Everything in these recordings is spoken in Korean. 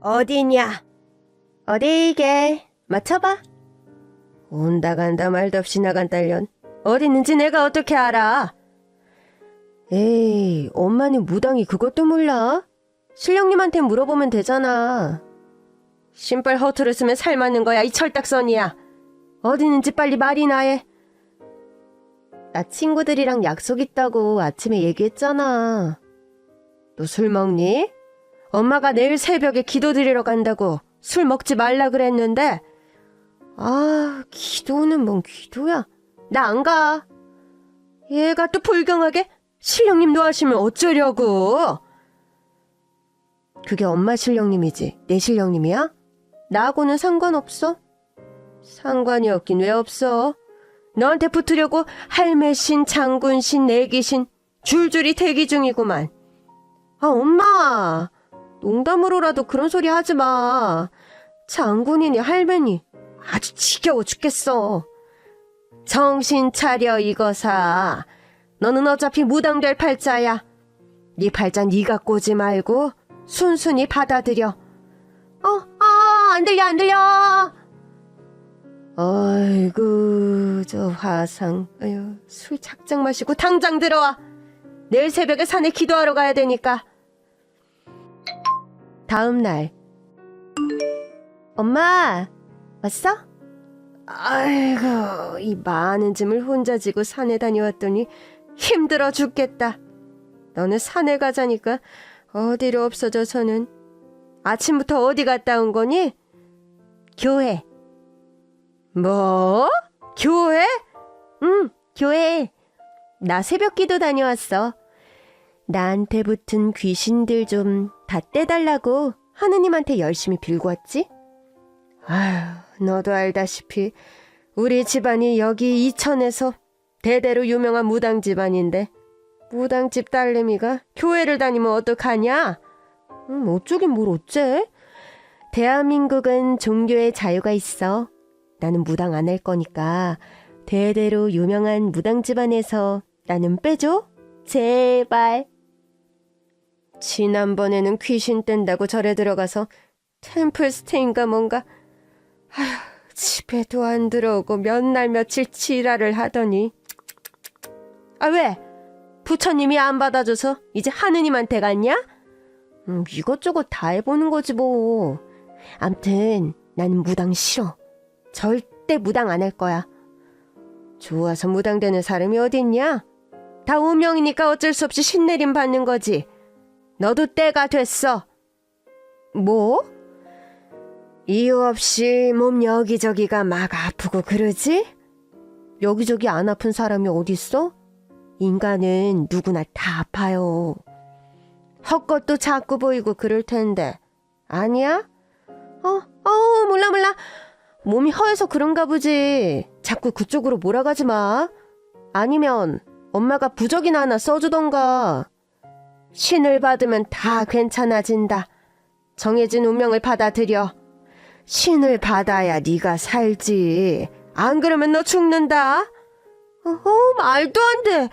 어디냐? 어디 이게? 맞춰봐. 온다 간다 말도 없이 나간 딸년. 어디 있는지 내가 어떻게 알아? 에이, 엄마는 무당이 그것도 몰라? 신령님한테 물어보면 되잖아. 신발 허투루 쓰면 살 맞는 거야, 이 철딱선이야. 어디 있는지 빨리 말이나 해. 나 친구들이랑 약속 있다고 아침에 얘기했잖아. 너 술 먹니? 엄마가 내일 새벽에 기도 드리러 간다고 술 먹지 말라 그랬는데, 아, 기도는 뭔 기도야? 나 안 가. 얘가 또 불경하게 신령님 노하시면 어쩌려고? 그게 엄마 신령님이지, 내 신령님이야? 나하고는 상관없어? 상관이 없긴 왜 없어? 너한테 붙으려고 할매신, 장군신, 내기신 줄줄이 대기 중이구만. 아, 엄마! 농담으로라도 그런 소리 하지 마. 장군이니 할매니 아주 지겨워 죽겠어. 정신 차려 이거사. 너는 어차피 무당될 팔자야. 네 팔자 네가 꼬지 말고 순순히 받아들여. 어, 아, 안 들려, 안 들려. 아이고, 저 화상. 아유, 술 작정 마시고 당장 들어와. 내일 새벽에 산에 기도하러 가야 되니까. 다음 날. 엄마, 왔어? 아이고, 이 많은 짐을 혼자 지고 산에 다녀왔더니 힘들어 죽겠다. 너는 산에 가자니까 어디로 없어져서는 아침부터 어디 갔다 온 거니? 교회. 뭐? 교회? 응, 교회. 나 새벽 기도 다녀왔어. 나한테 붙은 귀신들 좀 다 떼달라고 하느님한테 열심히 빌고 왔지? 아휴, 너도 알다시피 우리 집안이 여기 이천에서 대대로 유명한 무당 집안인데 무당집 딸내미가 교회를 다니면 어떡하냐? 음, 어쩌긴 뭘 어째? 대한민국은 종교의 자유가 있어. 나는 무당 안 할 거니까 대대로 유명한 무당 집안에서 나는 빼줘? 제발. 지난번에는 귀신 뗀다고 절에 들어가서 템플 스테인가 뭔가 아휴 집에도 안 들어오고 몇 날 며칠 지랄을 하더니 아 왜? 부처님이 안 받아줘서 이제 하느님한테 갔냐? 음, 이것저것 다 해보는 거지 뭐. 암튼 나는 무당 싫어. 절대 무당 안 할 거야. 좋아서 무당되는 사람이 어딨냐? 다 운명이니까 어쩔 수 없이 신내림 받는 거지. 너도 때가 됐어. 뭐? 이유 없이 몸 여기저기가 막 아프고 그러지? 여기저기 안 아픈 사람이 어딨어? 인간은 누구나 다 아파요. 헛것도 자꾸 보이고 그럴 텐데. 아니야? 어, 어, 몰라, 몰라. 몸이 허해서 그런가 보지. 자꾸 그쪽으로 몰아가지 마. 아니면 엄마가 부적이나 하나 써주던가. 신을 받으면 다 괜찮아진다. 정해진 운명을 받아들여. 신을 받아야 네가 살지. 안 그러면 너 죽는다. 어, 말도 안 돼.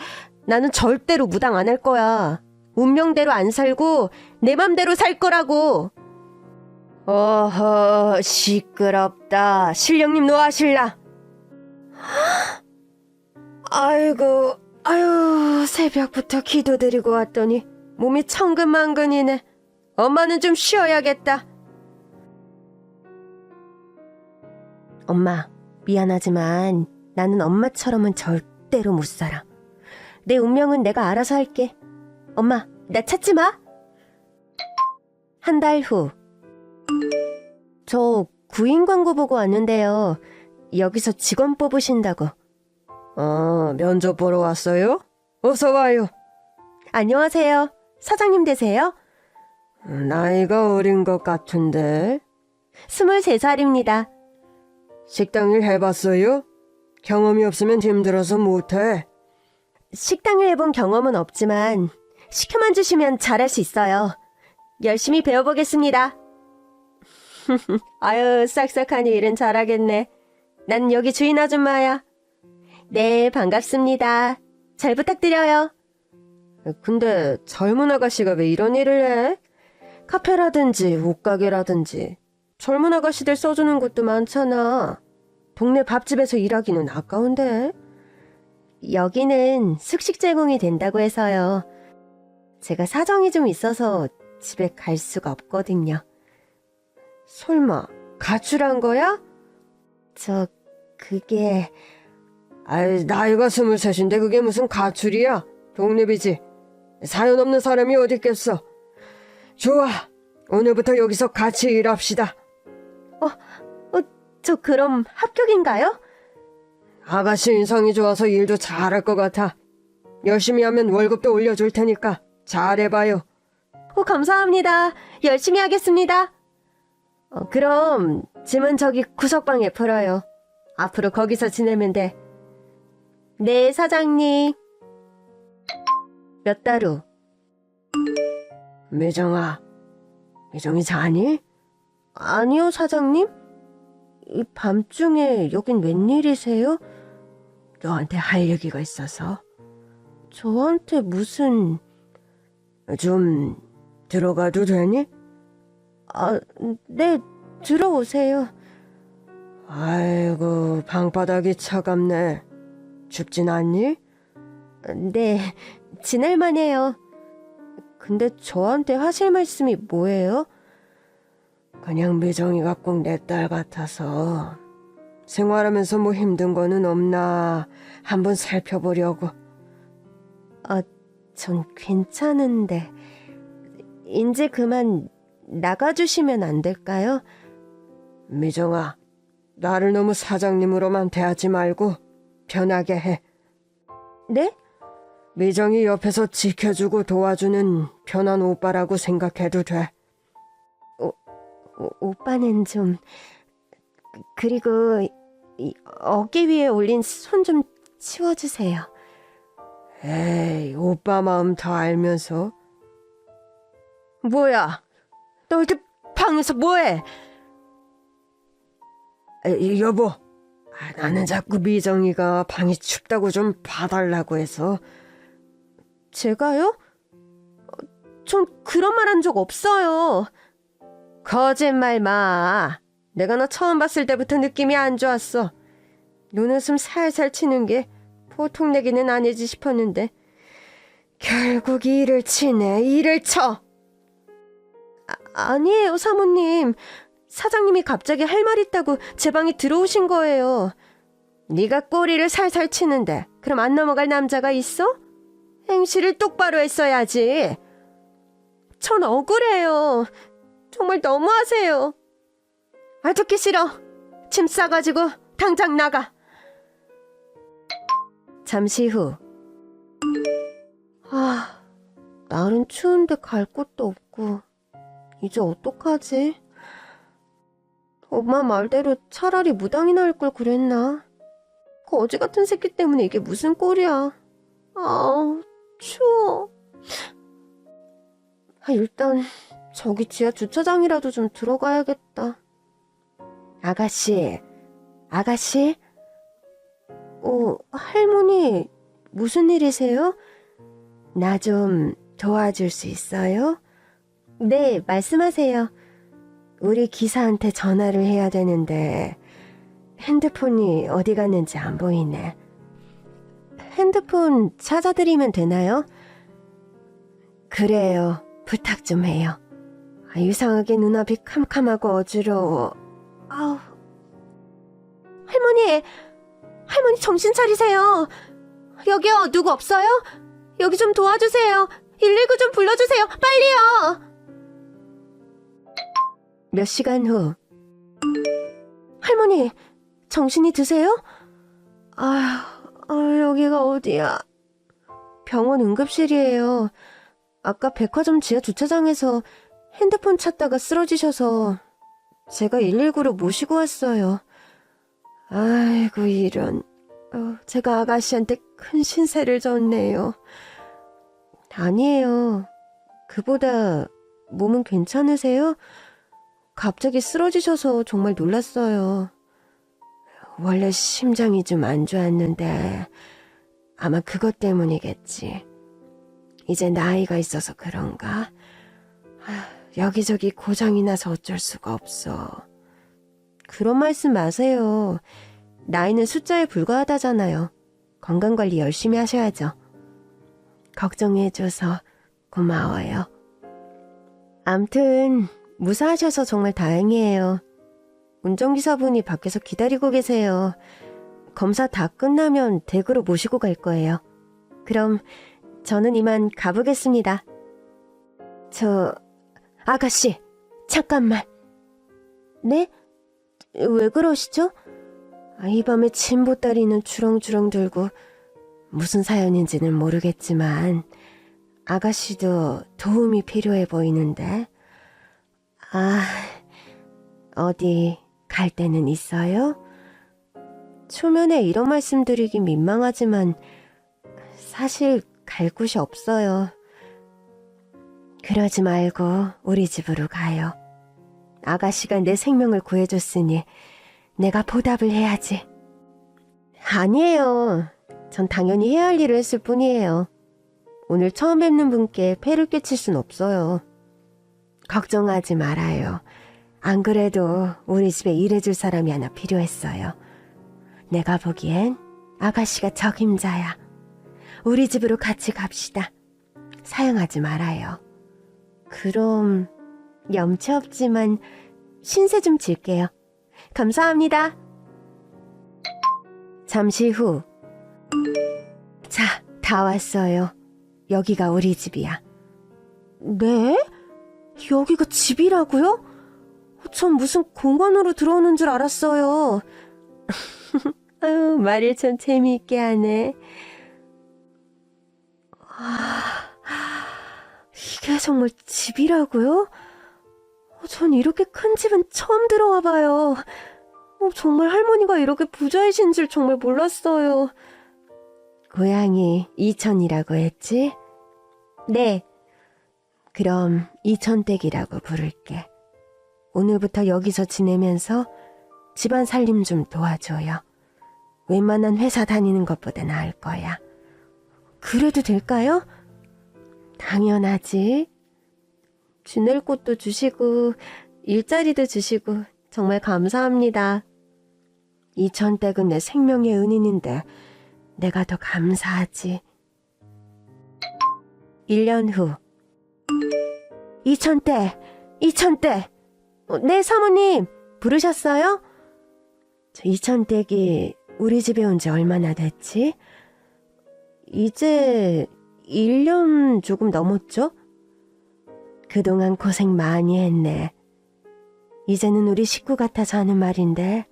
나는 절대로 무당 안 할 거야. 운명대로 안 살고 내 맘대로 살 거라고. 어허, 시끄럽다. 신령님 노하실라. 아이고, 아유, 새벽부터 기도드리고 왔더니 몸이 천근만근이네. 엄마는 좀 쉬어야겠다. 엄마, 미안하지만 나는 엄마처럼은 절대로 못 살아. 내 운명은 내가 알아서 할게. 엄마, 나 찾지 마. 한 달 후. 저 구인 광고 보고 왔는데요. 여기서 직원 뽑으신다고. 어, 면접 보러 왔어요? 어서 와요. 안녕하세요. 사장님 되세요? 나이가 어린 것 같은데. 23살입니다. 식당 일 해봤어요? 경험이 없으면 힘들어서 못해. 식당을 해본 경험은 없지만 시켜만 주시면 잘할 수 있어요. 열심히 배워보겠습니다. 아유, 싹싹하니 일은 잘하겠네. 난 여기 주인 아줌마야. 네, 반갑습니다. 잘 부탁드려요. 근데 젊은 아가씨가 왜 이런 일을 해? 카페라든지 옷가게라든지 젊은 아가씨들 써주는 곳도 많잖아. 동네 밥집에서 일하기는 아까운데. 여기는 숙식 제공이 된다고 해서요. 제가 사정이 좀 있어서 집에 갈 수가 없거든요. 설마 가출한 거야? 저 그게 아이 나이가 스물셋인데 그게 무슨 가출이야? 독립이지. 사연 없는 사람이 어디 있겠어. 좋아. 오늘부터 여기서 같이 일합시다. 어, 어, 저 그럼 합격인가요? 아가씨 인상이 좋아서 일도 잘할 것 같아. 열심히 하면 월급도 올려줄 테니까 잘해봐요. 어, 감사합니다. 열심히 하겠습니다. 어, 그럼 짐은 저기 구석방에 풀어요. 앞으로 거기서 지내면 돼. 네, 사장님. 몇 달 후. 매정아, 매정이 자니? 아니요, 사장님. 이 밤중에 여긴 웬일이세요? 너한테 할 얘기가 있어서. 저한테 무슨... 좀 들어가도 되니? 아, 네, 들어오세요. 아이고, 방바닥이 차갑네. 춥진 않니? 네, 지낼만 해요. 근데 저한테 하실 말씀이 뭐예요? 그냥 미정이가 꼭 내 딸 같아서 생활하면서 뭐 힘든 거는 없나 한번 살펴보려고. 아, 전 괜찮은데 이제 그만 나가주시면 안 될까요? 미정아, 나를 너무 사장님으로만 대하지 말고 편하게 해. 네? 미정이 옆에서 지켜주고 도와주는 편한 오빠라고 생각해도 돼. 오, 오, 오빠는 좀 그리고 이 어깨 위에 올린 손 좀 치워주세요. 에이, 오빠 마음 다 알면서. 뭐야? 너 이렇게 방에서 뭐해? 에, 여보, 아, 나는 자꾸 미정이가 방이 춥다고 좀 봐달라고 해서. 제가요? 어, 전 그런 말 한 적 없어요. 거짓말 마. 내가 너 처음 봤을 때부터 느낌이 안 좋았어. 눈웃음 살살 치는 게 보통 내기는 아니지 싶었는데 결국 일을 치네 일을 쳐. 아, 아니에요 사모님. 사장님이 갑자기 할 말 있다고 제 방에 들어오신 거예요. 네가 꼬리를 살살 치는데 그럼 안 넘어갈 남자가 있어? 행실을 똑바로 했어야지. 전 억울해요. 정말 너무하세요. 아 듣기 싫어. 짐 싸가지고 당장 나가. 잠시 후. 아, 날은 추운데 갈 곳도 없고 이제 어떡하지? 엄마 말대로 차라리 무당이나 할 걸 그랬나? 거지 같은 새끼 때문에 이게 무슨 꼴이야? 아, 추워. 아, 일단 저기 지하 주차장이라도 좀 들어가야겠다. 아가씨, 아가씨? 어, 할머니, 무슨 일이세요? 나 좀 도와줄 수 있어요? 네, 말씀하세요. 우리 기사한테 전화를 해야 되는데, 핸드폰이 어디 갔는지 안 보이네. 핸드폰 찾아드리면 되나요? 그래요. 부탁 좀 해요. 아, 이상하게 눈앞이 캄캄하고 어지러워. 아우. 할머니, 할머니 정신 차리세요. 여기요, 누구 없어요? 여기 좀 도와주세요. 119 좀 불러주세요. 빨리요. 몇 시간 후. 할머니, 정신이 드세요? 아, 아, 여기가 어디야? 병원 응급실이에요. 아까 백화점 지하 주차장에서 핸드폰 찾다가 쓰러지셔서 제가 119로 모시고 왔어요. 아이고, 이런. 어, 제가 아가씨한테 큰 신세를 졌네요. 아니에요. 그보다 몸은 괜찮으세요? 갑자기 쓰러지셔서 정말 놀랐어요. 원래 심장이 좀 안 좋았는데 아마 그것 때문이겠지. 이제 나이가 있어서 그런가? 아, 여기저기 고장이 나서 어쩔 수가 없어. 그런 말씀 마세요. 나이는 숫자에 불과하다잖아요. 건강관리 열심히 하셔야죠. 걱정해줘서 고마워요. 암튼, 무사하셔서 정말 다행이에요. 운전기사분이 밖에서 기다리고 계세요. 검사 다 끝나면 댁으로 모시고 갈 거예요. 그럼 저는 이만 가보겠습니다. 저, 아가씨, 잠깐만. 네? 왜 그러시죠? 아, 이 밤에 침보따리는 주렁주렁 들고 무슨 사연인지는 모르겠지만 아가씨도 도움이 필요해 보이는데 아 어디 갈 데는 있어요? 초면에 이런 말씀 드리기 민망하지만 사실 갈 곳이 없어요. 그러지 말고 우리 집으로 가요. 아가씨가 내 생명을 구해줬으니 내가 보답을 해야지. 아니에요. 전 당연히 해야 할 일을 했을 뿐이에요. 오늘 처음 뵙는 분께 폐를 끼칠 순 없어요. 걱정하지 말아요. 안 그래도 우리 집에 일해줄 사람이 하나 필요했어요. 내가 보기엔 아가씨가 적임자야. 우리 집으로 같이 갑시다. 사양하지 말아요. 그럼 염치 없지만 신세 좀 질게요. 감사합니다. 잠시 후. 자, 다 왔어요. 여기가 우리 집이야. 네? 여기가 집이라고요? 전 무슨 공간으로 들어오는 줄 알았어요. 아유, 말을 참 재미있게 하네. 아, 이게 정말 집이라고요? 전 이렇게 큰 집은 처음 들어와 봐요. 어, 정말 할머니가 이렇게 부자이신 줄 정말 몰랐어요. 고향이 이천이라고 했지? 네. 그럼 이천댁이라고 부를게. 오늘부터 여기서 지내면서 집안 살림 좀 도와줘요. 웬만한 회사 다니는 것보다 나을 거야. 그래도 될까요? 당연하지. 지낼 곳도 주시고, 일자리도 주시고, 정말 감사합니다. 이천댁은 내 생명의 은인인데, 내가 더 감사하지. 1년 후. 이천댁, 이천댁. 어, 네, 사모님. 부르셨어요? 저 이천댁이 우리 집에 온 지 얼마나 됐지? 이제 1년 조금 넘었죠? 그동안 고생 많이 했네. 이제는 우리 식구 같아서 하는 말인데,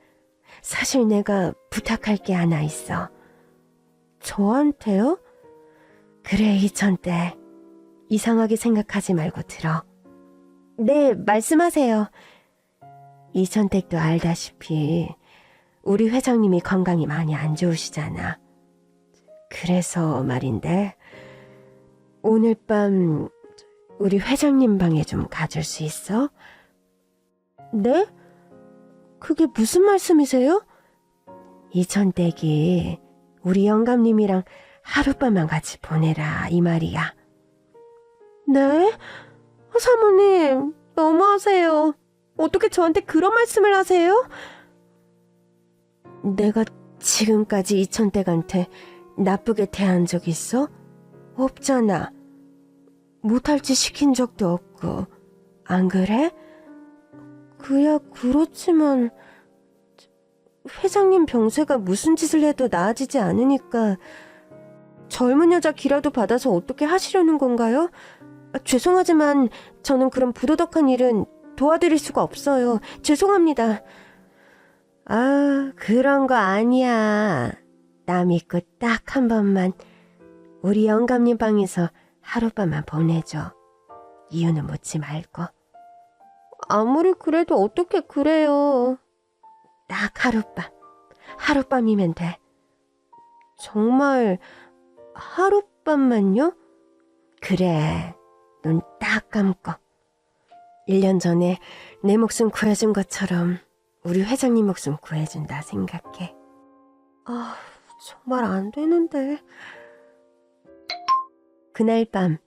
사실 내가 부탁할 게 하나 있어. 저한테요? 그래, 이천때. 이상하게 생각하지 말고 들어. 네, 말씀하세요. 이천택도 알다시피, 우리 회장님이 건강이 많이 안 좋으시잖아. 그래서 말인데, 오늘 밤 우리 회장님 방에 좀 가줄 수 있어? 네? 그게 무슨 말씀이세요? 이천댁이 우리 영감님이랑 하룻밤만 같이 보내라 이 말이야. 네? 사모님, 너무하세요. 어떻게 저한테 그런 말씀을 하세요? 내가 지금까지 이천댁한테 나쁘게 대한 적 있어? 없잖아. 못할 짓 시킨 적도 없고. 안 그래? 그야 그렇지만 회장님 병세가 무슨 짓을 해도 나아지지 않으니까 젊은 여자 기라도 받아서 어떻게 하시려는 건가요? 아, 죄송하지만 저는 그런 부도덕한 일은 도와드릴 수가 없어요. 죄송합니다. 아, 그런 거 아니야. 나 믿고 딱 한 번만 우리 영감님 방에서 하룻밤만 보내줘. 이유는 묻지 말고. 아무리 그래도 어떻게 그래요. 딱 하룻밤. 하룻밤이면 돼. 정말 하룻밤만요? 그래. 눈 딱 감고. 1년 전에 내 목숨 구해준 것처럼 우리 회장님 목숨 구해준다 생각해. 아, 정말 안 되는데. 그날 밤.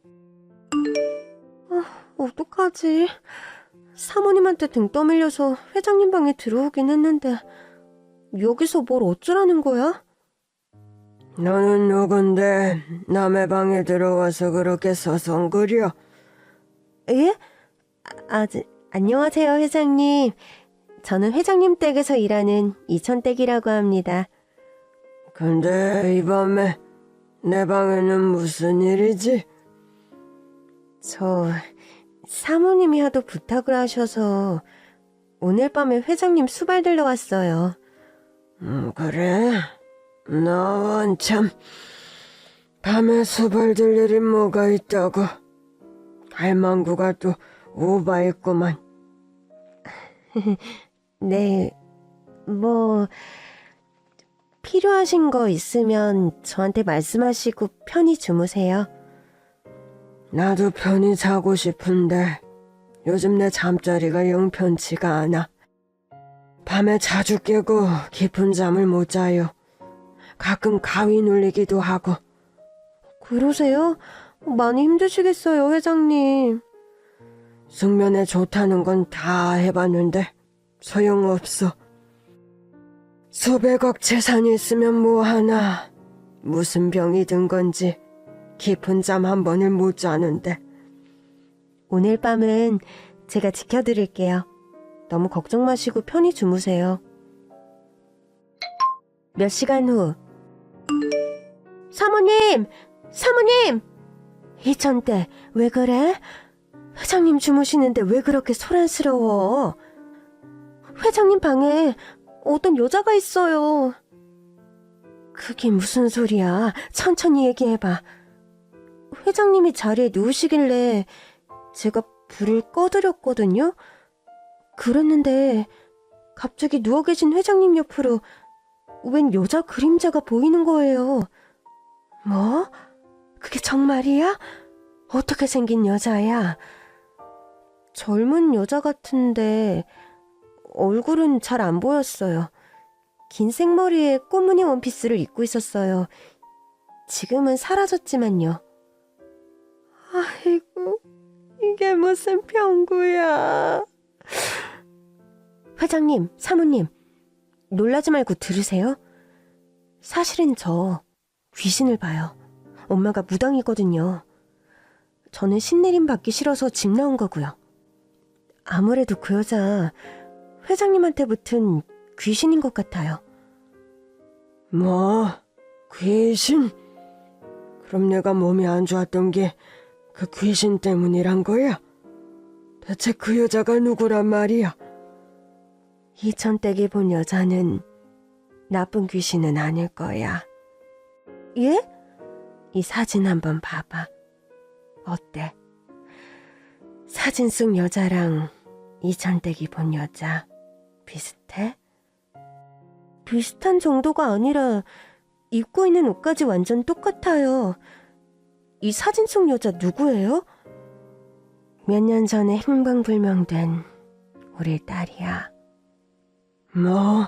아, 어떡하지? 사모님한테 등 떠밀려서 회장님 방에 들어오긴 했는데 여기서 뭘 어쩌라는 거야? 너는 누군데 남의 방에 들어와서 그렇게 서성거려? 예? 아, 저, 안녕하세요, 회장님. 저는 회장님 댁에서 일하는 이천댁이라고 합니다. 근데 이 밤에 내 방에는 무슨 일이지? 저 사모님이 하도 부탁을 하셔서 오늘 밤에 회장님 수발 들러 왔어요. 음, 그래? 넌참 밤에 수발 들 일이 뭐가 있다고 할망구가 또 오바했구만 네, 뭐 필요하신 거 있으면 저한테 말씀하시고 편히 주무세요. 나도 편히 자고 싶은데 요즘 내 잠자리가 영 편치가 않아 밤에 자주 깨고 깊은 잠을 못 자요 가끔 가위 눌리기도 하고 그러세요? 많이 힘드시겠어요, 회장님. 숙면에 좋다는 건 다 해봤는데 소용없어. 수백억 재산이 있으면 뭐하나 무슨 병이 든 건지 깊은 잠 한 번을 못 자는데 오늘 밤은 제가 지켜드릴게요. 너무 걱정 마시고 편히 주무세요. 몇 시간 후. 사모님! 사모님! 이천대, 왜 그래? 회장님 주무시는데 왜 그렇게 소란스러워? 회장님 방에 어떤 여자가 있어요. 그게 무슨 소리야? 천천히 얘기해봐. 회장님이 자리에 누우시길래 제가 불을 꺼드렸거든요. 그랬는데 갑자기 누워 계신 회장님 옆으로 웬 여자 그림자가 보이는 거예요. 뭐? 그게 정말이야? 어떻게 생긴 여자야? 젊은 여자 같은데 얼굴은 잘 안 보였어요. 긴 생머리에 꽃무늬 원피스를 입고 있었어요. 지금은 사라졌지만요. 아이고, 이게 무슨 병구야. 회장님, 사모님, 놀라지 말고 들으세요. 사실은 저 귀신을 봐요. 엄마가 무당이거든요. 저는 신내림 받기 싫어서 집 나온 거고요. 아무래도 그 여자 회장님한테 붙은 귀신인 것 같아요. 뭐 귀신? 그럼 내가 몸이 안 좋았던 게 그 귀신 때문이란 거야? 대체 그 여자가 누구란 말이야? 이천댁이 본 여자는 나쁜 귀신은 아닐 거야. 예? 이 사진 한번 봐봐. 어때? 사진 속 여자랑 이천댁이 본 여자 비슷해? 비슷한 정도가 아니라 입고 있는 옷까지 완전 똑같아요. 이 사진 속 여자 누구예요? 몇 년 전에 행방불명된 우리 딸이야. 뭐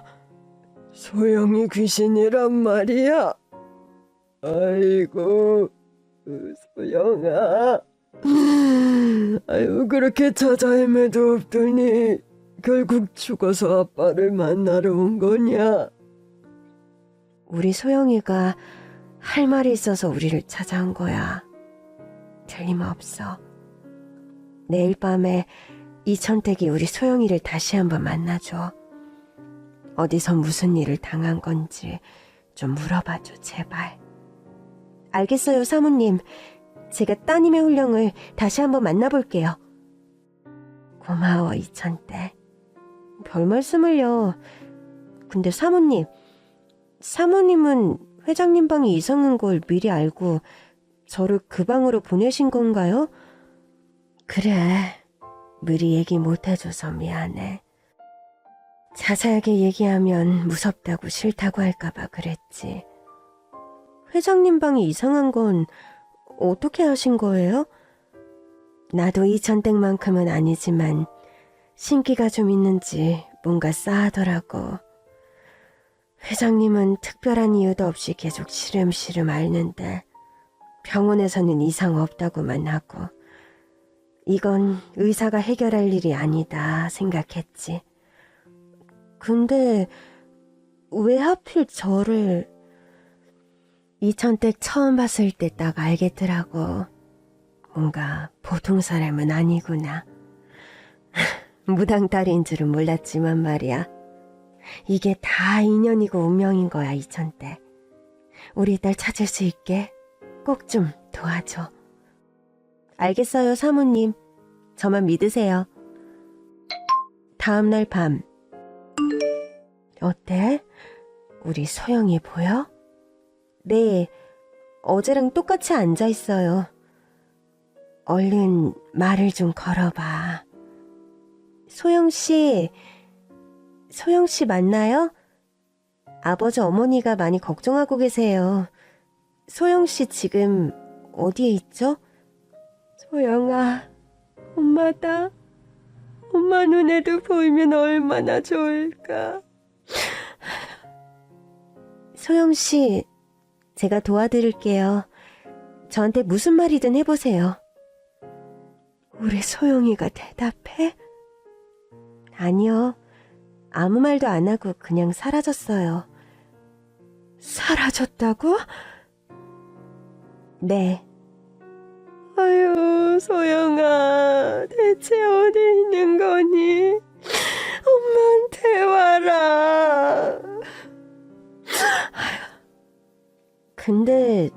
소영이 귀신이란 말이야? 아이고 소영아 아유 그렇게 찾아 헤매도 없더니 결국 죽어서 아빠를 만나러 온 거냐? 우리 소영이가 할 말이 있어서 우리를 찾아온 거야. 틀림없어. 내일 밤에 이천택이 우리 소영이를 다시 한번 만나줘. 어디서 무슨 일을 당한 건지 좀 물어봐줘, 제발. 알겠어요, 사모님. 제가 따님의 훈령을 다시 한번 만나볼게요. 고마워, 이천대. 별 말씀을요. 근데 사모님, 사모님은 회장님 방이 이상한 걸 미리 알고 저를 그 방으로 보내신 건가요? 그래. 미리 얘기 못 해줘서 미안해. 자세하게 얘기하면 무섭다고 싫다고 할까봐 그랬지. 회장님 방이 이상한 건 어떻게 하신 거예요? 나도 이천댁만큼은 아니지만 신기가 좀 있는지 뭔가 싸하더라고. 회장님은 특별한 이유도 없이 계속 시름시름 앓는데 병원에서는 이상 없다고만 하고 이건 의사가 해결할 일이 아니다 생각했지. 근데 왜 하필 저를 이천댁 처음 봤을 때 딱 알겠더라고. 뭔가 보통 사람은 아니구나. 무당 딸인 줄은 몰랐지만 말이야. 이게 다 인연이고 운명인 거야, 이천댁. 우리 딸 찾을 수 있게 꼭 좀 도와줘. 알겠어요, 사모님. 저만 믿으세요. 다음날 밤. 어때? 우리 소영이 보여? 네, 어제랑 똑같이 앉아 있어요. 얼른 말을 좀 걸어봐. 소영 씨, 소영 씨 맞나요? 아버지 어머니가 많이 걱정하고 계세요. 소영 씨 지금 어디에 있죠? 소영아, 엄마다. 엄마 눈에도 보이면 얼마나 좋을까. 소영 씨, 제가 도와드릴게요. 저한테 무슨 말이든 해보세요. 우리 소영이가 대답해? 아니요. 아무 말도 안 하고 그냥 사라졌어요. 사라졌다고? 네. 아유, 소영아, 대체 어디 있는 거니? 엄마한테 와라. 근데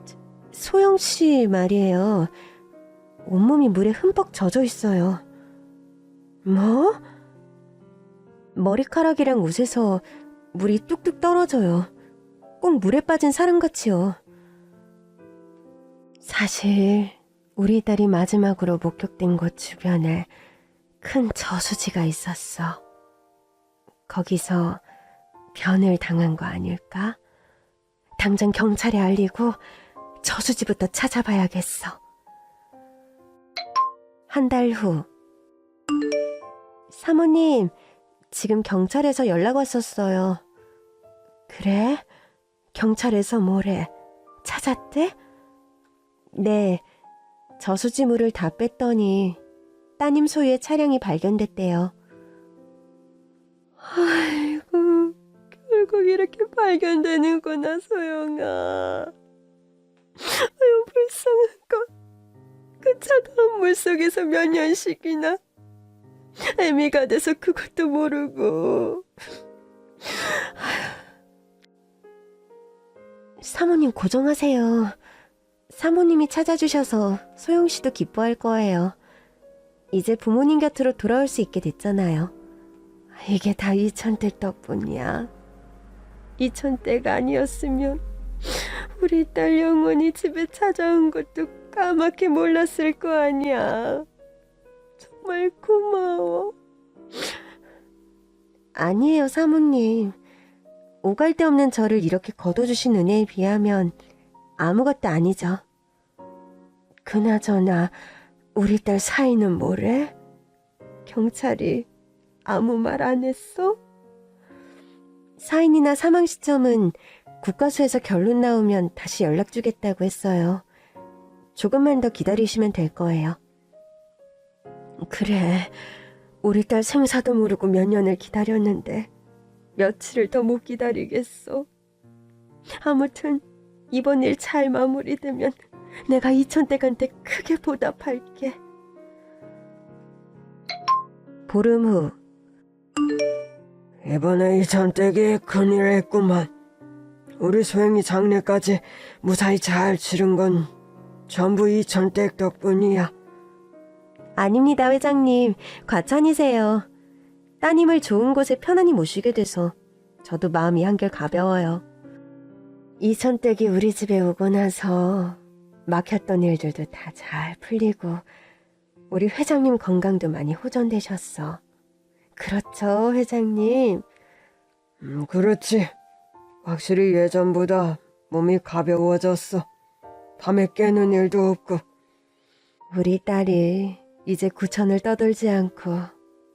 소영 씨 말이에요. 온몸이 물에 흠뻑 젖어 있어요. 뭐? 머리카락이랑 옷에서 물이 뚝뚝 떨어져요. 꼭 물에 빠진 사람같이요. 사실 우리 딸이 마지막으로 목격된 곳 주변에 큰 저수지가 있었어. 거기서 변을 당한 거 아닐까? 당장 경찰에 알리고 저수지부터 찾아봐야겠어. 한 달 후. 사모님, 지금 경찰에서 연락 왔었어요. 그래? 경찰에서 뭐래? 찾았대? 네. 저수지 물을 다 뺐더니 따님 소유의 차량이 발견됐대요. 아이고, 결국 이렇게 발견되는구나, 소영아. 아유, 불쌍한 것. 그 차가운 물 속에서 몇 년씩이나 애미가 돼서 그것도 모르고. 사모님 고정하세요. 사모님이 찾아주셔서 소영 씨도 기뻐할 거예요. 이제 부모님 곁으로 돌아올 수 있게 됐잖아요. 이게 다 이천댁 덕분이야. 이천댁 아니었으면 우리 딸 영원히 집에 찾아온 것도 까맣게 몰랐을 거 아니야. 정말 고마워. 아니에요, 사모님. 오갈 데 없는 저를 이렇게 거둬주신 은혜에 비하면 아무것도 아니죠. 그나저나 우리 딸 사이는 뭐래? 경찰이 아무 말 안 했어? 사인이나 사망 시점은 국가수에서 결론 나오면 다시 연락 주겠다고 했어요. 조금만 더 기다리시면 될 거예요. 그래, 우리 딸 생사도 모르고 몇 년을 기다렸는데 며칠을 더 못 기다리겠어. 아무튼 이번 일 잘 마무리되면 내가 이천댁한테 크게 보답할게. 보름 후 이번에 이천댁이 큰일 했구만. 우리 소영이 장례까지 무사히 잘 치른 건 전부 이천댁 덕분이야. 아닙니다, 회장님. 과찬이세요. 따님을 좋은 곳에 편안히 모시게 돼서 저도 마음이 한결 가벼워요. 이천댁이 우리 집에 오고 나서 막혔던 일들도 다 잘 풀리고 우리 회장님 건강도 많이 호전되셨어. 그렇죠, 회장님. 음, 그렇지. 확실히 예전보다 몸이 가벼워졌어. 밤에 깨는 일도 없고. 우리 딸이 이제 구천을 떠돌지 않고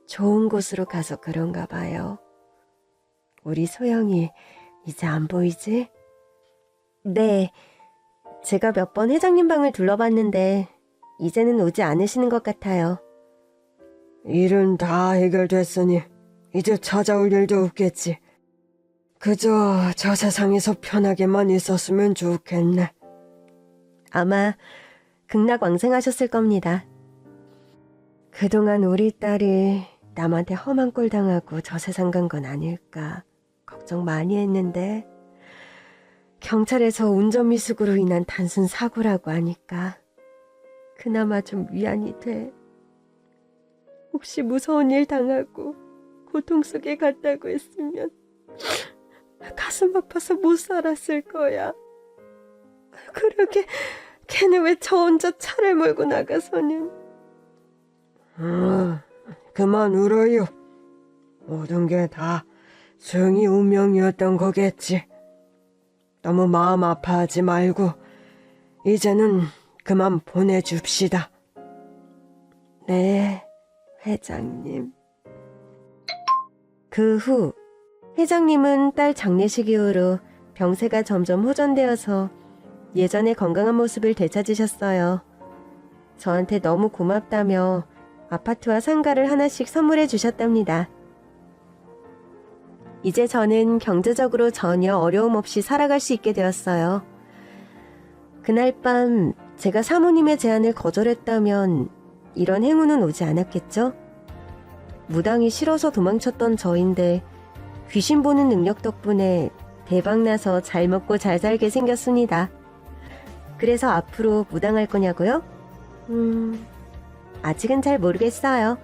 좋은 곳으로 가서 그런가 봐요. 우리 소영이 이제 안 보이지? 네. 제가 몇 번 회장님 방을 둘러봤는데 이제는 오지 않으시는 것 같아요. 일은 다 해결됐으니 이제 찾아올 일도 없겠지. 그저 저 세상에서 편하게만 있었으면 좋겠네. 아마 극락 왕생하셨을 겁니다. 그동안 우리 딸이 남한테 험한 꼴 당하고 저 세상 간 건 아닐까 걱정 많이 했는데 경찰에서 운전 미숙으로 인한 단순 사고라고 하니까 그나마 좀 위안이 돼. 혹시 무서운 일 당하고 고통 속에 갔다고 했으면 가슴 아파서 못 살았을 거야. 그러게 걔는 왜 저 혼자 차를 몰고 나가서는 아, 그만 울어요. 모든 게다 수영이 운명이었던 거겠지. 너무 마음 아파하지 말고 이제는 그만 보내줍시다. 네, 회장님. 그 후 회장님은 딸 장례식 이후로 병세가 점점 호전되어서 예전의 건강한 모습을 되찾으셨어요. 저한테 너무 고맙다며 아파트와 상가를 하나씩 선물해 주셨답니다. 이제 저는 경제적으로 전혀 어려움 없이 살아갈 수 있게 되었어요. 그날 밤 제가 사모님의 제안을 거절했다면 이런 행운은 오지 않았겠죠? 무당이 싫어서 도망쳤던 저인데 귀신 보는 능력 덕분에 대박나서 잘 먹고 잘 살게 생겼습니다. 그래서 앞으로 무당할 거냐고요? 음, 아직은 잘 모르겠어요.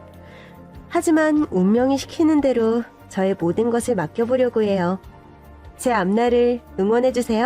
하지만 운명이 시키는 대로 저의 모든 것을 맡겨보려고 해요. 제 앞날을 응원해주세요.